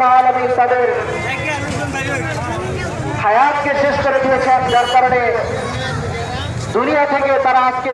রব্বুল আলমিন তাদের হায়াতকে শেষ করে দিয়েছেন যার কারণে দুনিয়া থেকে তারা আজকে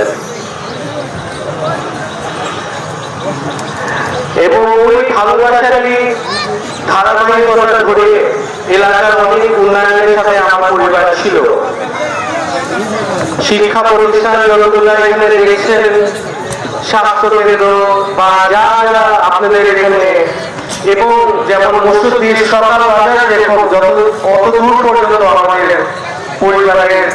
করেছিলেন এবং ওই ভালোবাসারই ধারাবাহিকতা ধরে এলাকার অনেক উন্নয়নের সাথে আমার পরিবার ছিল। শিক্ষা প্রতিষ্ঠান যতগুলো এখানে দেখছেন, স্বাস্থ্য কেন্দ্র বা যা যা আপনাদের এখানে, এবং যেমন মসজিদ সকাল বাজার, দেখুন যত অত দূর পর্যন্ত আমাদের পরিবারের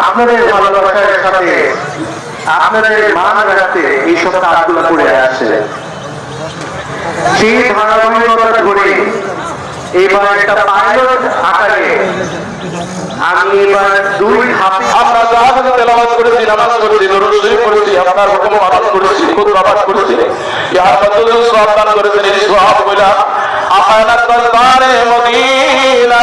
আপনাদের ভালোবাসার সাথে, আপনাদের মান রাখতে এইসব কাজগুলো করে আসছে। সেই ধারাবাহিকতা ধরে এবার একটা পাইলট আকারে আমি এবার দুই ধাপে আমরা জাহাজে তেলাওয়াত করেছি নামাজ করেছি দরুদ করেছি আপনার হুকুম পালন করেছি, খুদ আবাদ করেছি। ইহার বদল সওয়াব দান করেছেন, এই সওয়াব কইলা আপায়না দরবারে মদিনা।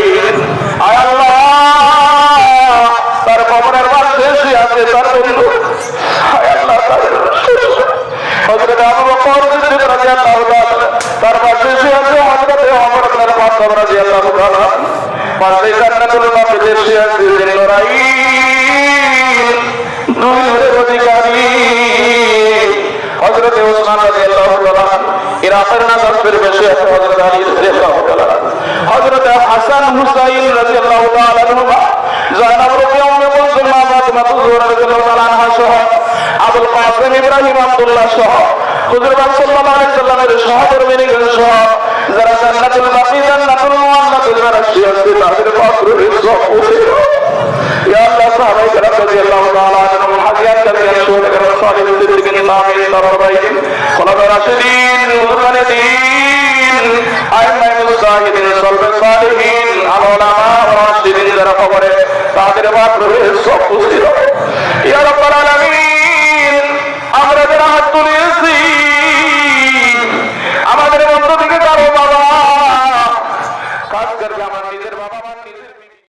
তাআলা পাশে জান্নাতুল মাকদিসে শুয়ে আছে জিন্নারাইন দুই নূরের অধিকারী হযরত ওসমান রাদিয়াল্লাহু তাআলা ইরাকের নাজার ফির বসে আছে হযরত আলী রাদিয়াল্লাহু তাআলা হযরত হাসান হুসাইন রাদিয়াল্লাহু তাআলা যারা আলহামদুলিল্লাহ রাখছি আজকে তাদের পাত্রের সব উঠে يا الله صحابه الكرام رضي الله تعالى عنهم الحاجات الذين يشهدون كما صار للذين النامين الاربعين خلفاء راشدين مغتنمين ائمه المجاهدين صلب الصالحين العلماء والراشدين যারা কবরে তাদের বাদ রয়ে সব খুশি হবে ইয়া